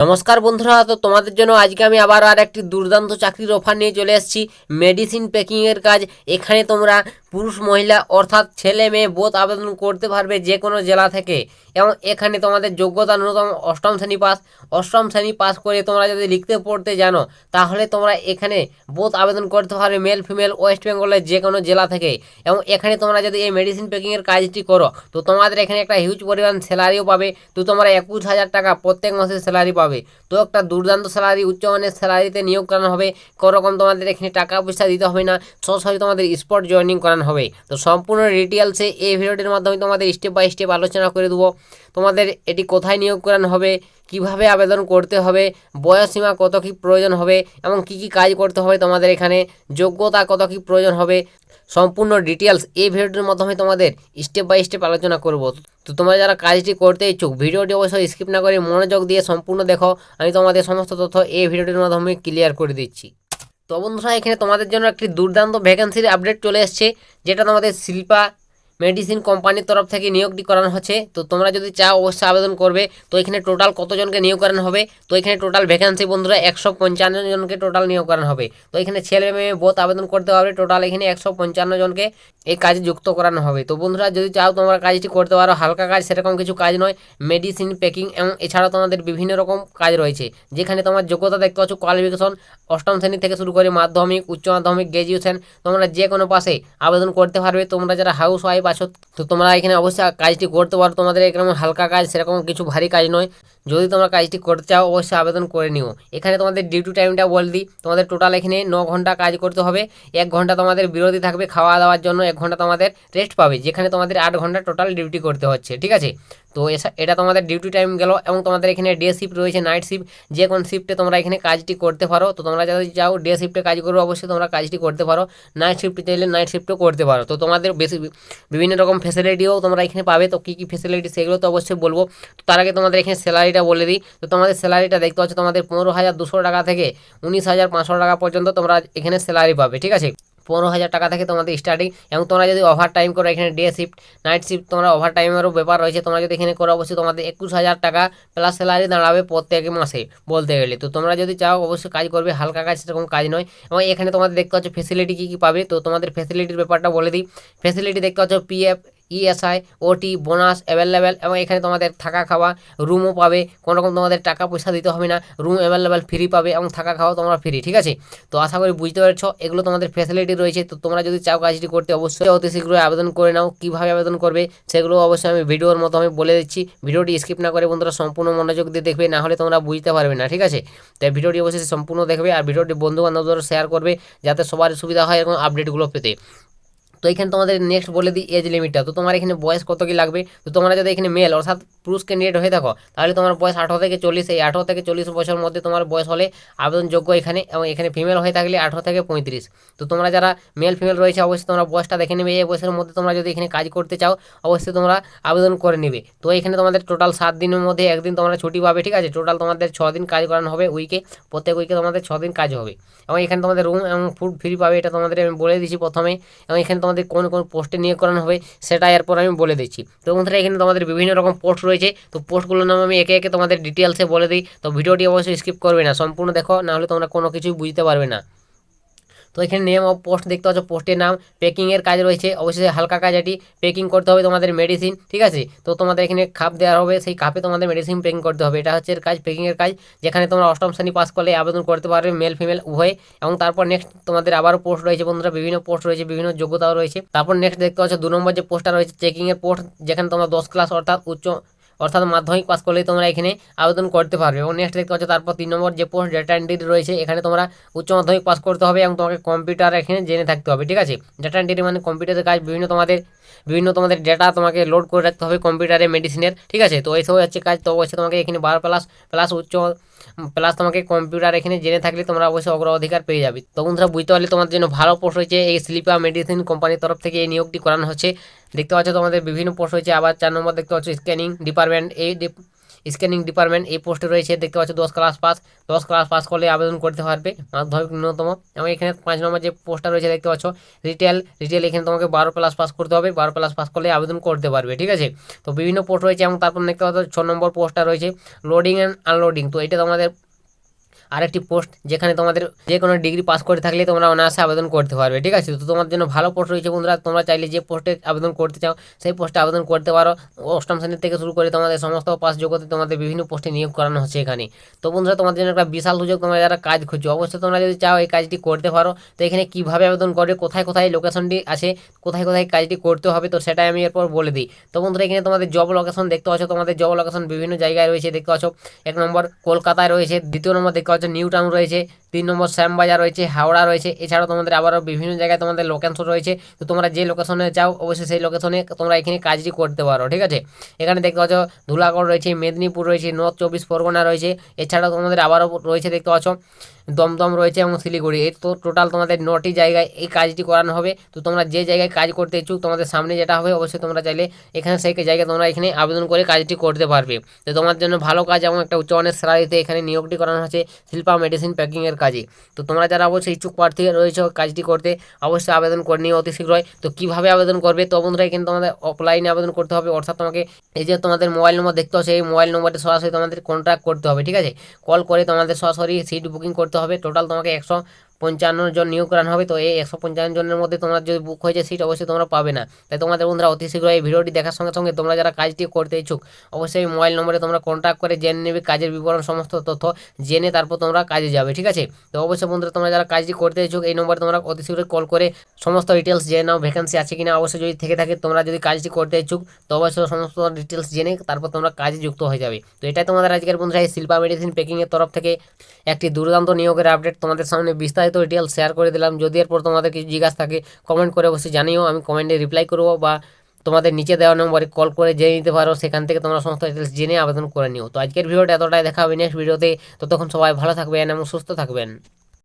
নমস্কার বন্ধুরা, তো তোমাদের জন্য আজকে আমি আবার আর একটি দুর্দান্ত চাকরির অফার নিয়ে চলে এসেছি। মেডিসিন প্যাকিংয়ের কাজ। এখানে তোমরা পুরুষ, মহিলা, অর্থাৎ ছেলে, মেয়ে বোধ আবেদন করতে পারবে যে কোনো জেলা থেকে। এবং এখানে তোমাদের যোগ্যতা ন্যূনতম অষ্টম শ্রেণি পাস অষ্টম শ্রেণি পাস করে তোমরা যদি লিখতে পড়তে জানো, তাহলে তোমরা এখানে বোধ আবেদন করতে পারবে মেল ফিমেল ওয়েস্ট বেঙ্গলের যে কোনো জেলা থেকে। এবং এখানে তোমরা যদি এই মেডিসিন প্যাকিংয়ের কাজটি করো, তো তোমাদের এখানে একটা হিউজ পরিমাণ স্যালারিও পাবে। তো তোমরা একুশ হাজার টাকা প্রত্যেক মাসে স্যালারি পাবে। তো একটা দুর্দান্ত স্যালারি উচ্চমানের স্যালারিতে নিয়োগ করানো হবে। কোনোরকম তোমাদের এখানে টাকা পয়সা দিতে হবে না। সরাসরি তোমাদের স্পট জয়েনিং করানো হবে। তো সম্পূর্ণ ডিটেলসে এই ভিডিওটির মাধ্যমে তোমাদের স্টেপ বাই স্টেপ আলোচনা করে দেবো। তোমাদের এটি কোথায় নিয়োগ করানো হবে, কীভাবে আবেদন করতে হবে বয়সসীমা কত কী প্রয়োজন হবে, এবং কি কি কাজ করতে হবে তোমাদের এখানে, যোগ্যতা কত কী প্রয়োজন হবে, সম্পূর্ণ ডিটেলস এই ভিডিওটির মাধ্যমে তোমাদের স্টেপ বাই স্টেপ আলোচনা করব। তো তোমরা যারা কাজটি করতে ইচ্ছুক, ভিডিওটি অবশ্যই স্কিপ না করে মনোযোগ দিয়ে সম্পূর্ণ দেখো। আমি তোমাদের সমস্ত তথ্য এই ভিডিওটির মাধ্যমে ক্লিয়ার করে দিচ্ছি। তো বন্ধুরা, এখানে তোমাদের জন্য একটি দুর্দান্ত ভ্যাকেন্সির আপডেট চলে এসছে, যেটা তোমাদের শিল্পা মেডিসিন কোম্পানির তরফ থেকে নিয়োগটি করানো হচ্ছে। তো তোমরা যদি চাও, অবশ্যই আবেদন করবে। তো এখানে টোটাল কতজনকে নিয়োগ করানো হবে? তো এখানে টোটাল ভ্যাকেন্সি বন্ধুরা একশো পঞ্চান্ন জনকে টোটাল নিয়োগ করানো হবে। তো এখানে ছেলে মেয়ে বোধ আবেদন করতে পারবে টোটাল এখানে একশো পঞ্চান্ন জনকে এই কাজে যুক্ত করানো হবে। তো বন্ধুরা, যদি চাও তোমরা কাজটি করতে পারো, হালকা কাজ, সেরকম কিছু কাজ নয়। মেডিসিন প্যাকিং এবং এছাড়াও তোমাদের বিভিন্ন রকম কাজ রয়েছে। যেখানে তোমার যোগ্যতা দেখতে পাচ্ছ কোয়ালিফিকেশন অষ্টম শ্রেণি থেকে শুরু করে মাধ্যমিক, উচ্চ মাধ্যমিক গ্র্যাজুয়েশন তোমরা যে কোনো পাশে আবেদন করতে পারবে। তোমরা যারা হাউস ওয়াইফ আছো তো তোমরা এখানে অবশ্যই কাজটি করতে পারো। তোমাদের এরকম হালকা কাজ, সেরকম কিছু ভারী কাজ নয়। যদি তোমরা কাজটি করতে চাও, অবশ্যই আবেদন করে নিও। এখানে তোমাদের ডিউটি টাইমটা বল দিই। তোমাদের টোটাল এখানে ন ঘণ্টা কাজ করতে হবে। এক ঘণ্টা তোমাদের বিরতি থাকবে খাওয়া দাওয়ার জন্য। এক ঘণ্টা তোমাদের রেস্ট পাবে, যেখানে তোমাদের আট ঘণ্টা টোটাল ডিউটি করতে হচ্ছে, ঠিক আছে? তো এটা তোমাদের ডিউটি টাইম গেল এবং তোমাদের এখানে ডে শিফট রয়েছে নাইট শিফট যে কোন শিফটে তোমরা এখানে কাজটি করতে পারো, তো তোমরা যদি চাও ডে শিফটে কাজ করবে, অবশ্যই তোমরা কাজটি করতে পারো। নাইট শিফট চাইলে নাইট শিফটও করতে পারো। তো তোমাদের বেশি, বিভিন্ন রকম ফেসিলিটিও তোমরা এখানে পাবে। তো কী কী ফেসিলিটি সেগুলো তো অবশ্যই বলব। তার আগে তোমাদের এখানে স্যালারিটা বলে দিই। তো তোমাদের স্যালারিটা দেখতে পাচ্ছ, তোমাদের পনেরো হাজার দুশো টাকা থেকে উনিশ হাজার পাঁচশো টাকা পর্যন্ত তোমরা এখানে স্যালারি পাবে, ঠিক আছে? পনেরো হাজার টাকা থেকে তোমাদের স্টার্টিং এবং তোমরা যদি ওভার টাইম করো, এখানে ডে শিফট নাইট শিফট তোমরা ওভার টাইমেরও ব্যাপার রয়েছে। তোমরা যদি এখানে করো, অবশ্যই তোমাদের একুশ হাজার টাকা প্লাস স্যালারি দাঁড়াবে প্রত্যেক মাসে বলতে গেলে। তো তোমরা যদি চাও, অবশ্যই কাজ করবে, হালকা কাজ সেরকম কাজ নয়। এবং এখানে তোমাদের দেখতে পাচ্ছ ফেসিলিটি কী কী পাবে। তো তোমাদের ফেসিলিটির ব্যাপারটা বলে দিই। ফেসিলিটি দেখতে পাচ্ছ PF ESI OT bonus available এবং এখানে তোমাদের থাকা খাওয়া রুমও পাবে। কোনো রকম তোমাদের টাকা পয়সা দিতে হবে না। রুম অ্যাভেলেবেল ফ্রি পাবে এবং থাকা খাওয়া তোমরা ফ্রি ঠিক আছে? তো আশা করি বুঝতে পারছ, এগুলো তোমাদের ফ্যাসিলিটি রয়েছে। তো তোমরা যদি চাও কাজটি করতে, অবশ্যই অতি শীঘ্রই আবেদন করে নাও। কীভাবে আবেদন করবে, সেগুলো অবশ্যই আমি ভিডিওর মতো আমি বলে দিচ্ছি। ভিডিওটি স্কিপ না করে বন্ধুরা সম্পূর্ণ মনোযোগ দিয়ে দেখবে, না হলে তোমরা বুঝতে পারবে না, ঠিক আছে? তাই ভিডিওটি অবশ্যই সম্পূর্ণ দেখবে আর ভিডিওটি বন্ধু বান্ধবদের শেয়ার করবে, যাতে সবার সুবিধা হয় এরকম আপডেটগুলো পেতে। তো এখানে তোমাদের নেক্সট বলে দিই এজ লিমিটটা তো তোমার এখানে বয়স কত কি লাগবে? তো তোমরা যদি এখানে মেল অর্থাৎ পুরুষ ক্যান্ডিডেট হয়ে থাকো তাহলে তোমার বয়স আঠারো থেকে চল্লিশ, এই আঠারো থেকে চল্লিশ বছর মধ্যে তোমার বয়স হলে আবেদনযোগ্য এখানে এবং এখানে ফিমেল হয়ে থাকলে আঠারো থেকে পঁয়ত্রিশ। তো তোমরা যারা মেল ফিমেল রয়েছে, অবশ্যই তোমরা বয়সটা দেখে নেবে। এই বয়সের মধ্যে তোমরা যদি এখানে কাজ করতে চাও, অবশ্যই তোমরা আবেদন করে নেবে। তো এখানে তোমাদের টোটাল সাত দিনের মধ্যে একদিন তোমরা ছুটি পাবে, ঠিক আছে? টোটাল তোমাদের ছ দিন কাজ করানো হবে উইকে প্রত্যেক উইকে তোমাদের ছ দিন কাজ হবে। এবং এখানে তোমাদের রুম এবং ফুড ফ্রি পাবে, এটা তোমাদের আমি বলে দিচ্ছি প্রথমে। এবং এখানে তোমাদের কোন কোন পোস্টে নিয়োগ করানো হবে, সেটা এরপর আমি বলে দিচ্ছি। তো বন্ধুরা, এখানে তোমাদের বিভিন্ন রকম পোস্ট রয়েছে। তো পোস্টগুলোর নাম আমি একে একে তোমাদের ডিটেলসে বলে দিই। তো ভিডিওটি অবশ্যই স্কিপ করবে না। সম্পূর্ণ দেখো নাহলে তোমরা কোনো কিছুই বুঝতে পারবে না। তো এখানে নেম অফ পোস্ট দেখতে পাচ্ছ পোস্টের নাম। প্যাকিংয়ের কাজ রয়েছে। অবশ্যই হালকা কাজ এটি। প্যাকিং করতে হবে তোমাদের মেডিসিন ঠিক আছে? তো তোমাদের এখানে খাপ দেওয়া হবে। সেই খাপে তোমাদের মেডিসিন প্যাকিং করতে হবে। এটা হচ্ছে এর কাজ প্যাকিংয়ের কাজ। যেখানে তোমরা অষ্টম শ্রেণি পাস করলে আবেদন করতে পারবে মেল ফিমেল উভয়। এবং তারপর নেক্সট তোমাদের আবারও পোস্ট রয়েছে বন্ধুরা। বিভিন্ন পোস্ট রয়েছে, বিভিন্ন যোগ্যতাও রয়েছে। তারপর নেক্সট দেখতে পাচ্ছ, দু নম্বর যে পোস্টটা রয়েছে চেকিংয়ের পোস্ট যেখানে তোমরা দশ ক্লাস অর্থাৎ উচ্চ অর্থাৎ মাধ্যমিক পাস করলেই তোমরা এখানে আবেদন করতে পারবে। এবং নেক্সট দেখতে পাচ্ছ, তারপর তিন নম্বর যে পোস্ট ডেটা এন্ট্রি রয়েছে, এখানে তোমরা উচ্চ মাধ্যমিক পাস করতে হবে এবং তোমাকে কম্পিউটার এখানে জেনে থাকতে হবে, ঠিক আছে? ডেটা এন্ট্রি মানে কম্পিউটারের কাজ বিভিন্ন তোমাদের বিভিন্ন তোমাদের ডেটা তোমাকে লোড করে রাখতে হবে কম্পিউটারে মেডিসিনের ঠিক আছে? তো এইসব হচ্ছে কাজ। তো অবশ্যই তোমাকে এখানে বারো প্লাস প্লাস উচ্চ প্লাস তোমাকে কম্পিউটার এখানে জেনে থাকলে তোমরা অবশ্যই অগ্রাধিকার পেয়ে যাবে। তো বন্ধুরা, বুঝতে পারলে তোমাদের জন্য ভালো পোস্ট হয়েছে। এই স্লিপা মেডিসিন কোম্পানির তরফ থেকে এই নিয়োগটি করানো হচ্ছে। দেখতে পাচ্ছ তোমাদের বিভিন্ন পোস্ট হয়েছে। আবার চার নম্বর দেখতে পাচ্ছ স্ক্যানিং ডিপার্টমেন্ট এই স্ক্যানিং ডিপার্টমেন্ট, এই পোস্টে রয়েছে, দেখতে পাচ্ছ, দশ ক্লাস পাস। দশ ক্লাস পাস করলে আবেদন করতে পারবে, মাধ্যমিক ন্যূনতম। এবং এখানে পাঁচ নম্বর যে পোস্টটা রয়েছে, দেখতে পাচ্ছ রিটেল রিটেল এখানে তোমাকে বারো প্লাস পাস করতে হবে, বারো প্লাস পাস করলে আবেদন করতে পারবে, ঠিক আছে? তো বিভিন্ন পোস্ট রয়েছে, এবং তারপর দেখতে পাচ্ছ, ছ নম্বর পোস্টটা রয়েছে লোডিং অ্যান্ড আনলোডিং তো এটা তোমাদের আরেকটি পোস্ট যেখানে তোমাদের যে কোনো ডিগ্রি পাস করে থাকলে তোমরা অনায়াসে আবেদন করতে পারবে, ঠিক আছে? তো তোমার জন্য ভালো পোস্ট রয়েছে বন্ধুরা। তোমরা চাইলে যে পোস্টে আবেদন করতে চাও, সেই পোস্টে আবেদন করতে পারো। অষ্টম শ্রেণির থেকে শুরু করে তোমাদের সমস্ত পাস যোগ্যতা তোমাদের বিভিন্ন পোস্টে নিয়োগ করানো হচ্ছে এখানে। তো বন্ধুরা, তোমাদের জন্য একটা বিশাল সুযোগ তোমরা যারা কাজ খুঁজছো, অবশ্যই তোমরা যদি চাও এই কাজটি করতে পারো। তো এখানে কীভাবে আবেদন করবে, কোথায় কোথায় লোকেশনটি আছে, কোথায় কোথায় কাজটি করতে হবে, তো সেটাই আমি এরপর বলে দিই। তো বন্ধুরা, এখানে তোমাদের জব লোকেশন দেখতে পাচ্ছ। তোমাদের জব লোকেশন বিভিন্ন জায়গায় রয়েছে, দেখতে পাচ্ছ। এক নম্বর কলকাতায় রয়েছে, দ্বিতীয় নম্বর দেখতে পাচ্ছ নিউ টাউন রয়েছে, তিন নম্বর শ্যামবাজার রয়েছে, হাওড়া রয়েছে, এছাড়াও তোমাদের আবারও বিভিন্ন জায়গায় তোমাদের লোকেশন রয়েছে, তো তোমরা যে লোকেশনে যাও, অবশ্যই সেই লোকেশনে তোমরা এখানে কাজটি করতে পারো, ঠিক আছে? এখানে দেখতে পাচ্ছ ধুলাগড় রয়েছে, মেদিনীপুর রয়েছে নর্থ চব্বিশ পরগনা রয়েছে, এছাড়াও তোমাদের আবারও রয়েছে দেখতে পাচ্ছ দমদম রয়েছে এবং শিলিগুড়ি, এই তো টোটাল তোমাদের নটি জায়গায় এই কাজটি করানো হবে, তো তোমরা যে জায়গায় কাজ করতে ইচ্ছুক, তোমাদের সামনে যেটা হবে, অবশ্যই তোমরা চাইলে এখানে সেই জায়গায় তোমরা এখানে আবেদন করে কাজটি করতে পারবে। তো তোমার জন্য ভালো কাজ এবং একটা উচ্চমানের স্যালারিতে এখানে নিয়োগটি করানো হচ্ছে শিল্পা মেডিসিন প্যাকিংয়ের কাজে। তো তোমরা যারা অবশ্যই ইচ্ছুক প্রার্থী রয়েছে কাজটি করতে, অবশ্যই আবেদন করে নিও অতি শীঘ্রই। তো কীভাবে আবেদন করবে, তো বন্ধুরা এখানে তোমাদের অফলাইনে আবেদন করতে হবে। অর্থাৎ তোমাকে, এই যে তোমাদের মোবাইল নম্বর দেখতে হচ্ছে এই মোবাইল নম্বরে সরাসরি তোমাদের কন্ট্যাক্ট করতে হবে, ঠিক আছে? কল করে তোমাদের সরাসরি সিট বুকিং করতে হবে। টোটাল তোমাকে একশো পঞ্চান্ন জন নিয়োগ করানো হবে, তো এই একশো পঞ্চান্ন জনের মধ্যে তোমরা যদি বুক হয়েছে সিট অবশ্যই তোমরা পাবে না। তাই তোমাদের বন্ধুরা অতি শীঘ্র এই ভিডিওটি দেখার সঙ্গে সঙ্গে তোমরা যারা কাজটি করতে ইচ্ছুক, অবশ্যই মোবাইল নম্বরে তোমরা কন্ট্যাক্ট করে জেনে নেবে কাজের বিবরণ, সমস্ত তথ্য জেনে তারপর তোমরা কাজে যাবে, ঠিক আছে? তো অবশ্যই বন্ধুরা তোমরা যারা কাজটি করতে ইচ্ছুক, এই নম্বরে তোমরা অতি শীঘ্রই কল করে সমস্ত ডিটেলস জেনে নাও ভ্যাকেন্সি আছে কিনা অবশ্যই যদি থেকে থাকে, তোমরা যদি কাজটি করতে ইচ্ছুক, তো অবশ্যই সমস্ত ডিটেলস জেনে তারপর তোমরা কাজে যুক্ত হয়ে যাবে। তো এটাই তোমাদের আজকের বন্ধুরা, এই শিল্পা মেডিসিন প্যাকিংয়ের তরফ থেকে একটি দুর্দান্ত নিয়োগের আপডেট তোমাদের সামনে বিস্তারিত ডিটেলস শেয়ার করে দিলাম। যদি এরপর তোমাদের কিছু জিজ্ঞাসা থাকে কমেন্ট করে অবশ্যই জানিও। আমি কমেন্টে রিপ্লাই করব বা তোমাদের নিচে দেওয়া নম্বরে কল করে জেনে নিতে পারো। সেখান থেকে তোমরা সমস্ত ডিটেলস জেনে আবেদন করে নিও। তো আজকের ভিডিওটা এতটাই। দেখা হবে নেক্সট ভিডিওতে ততক্ষণ সবাই ভালো থাকবেন এবং সুস্থ থাকবেন।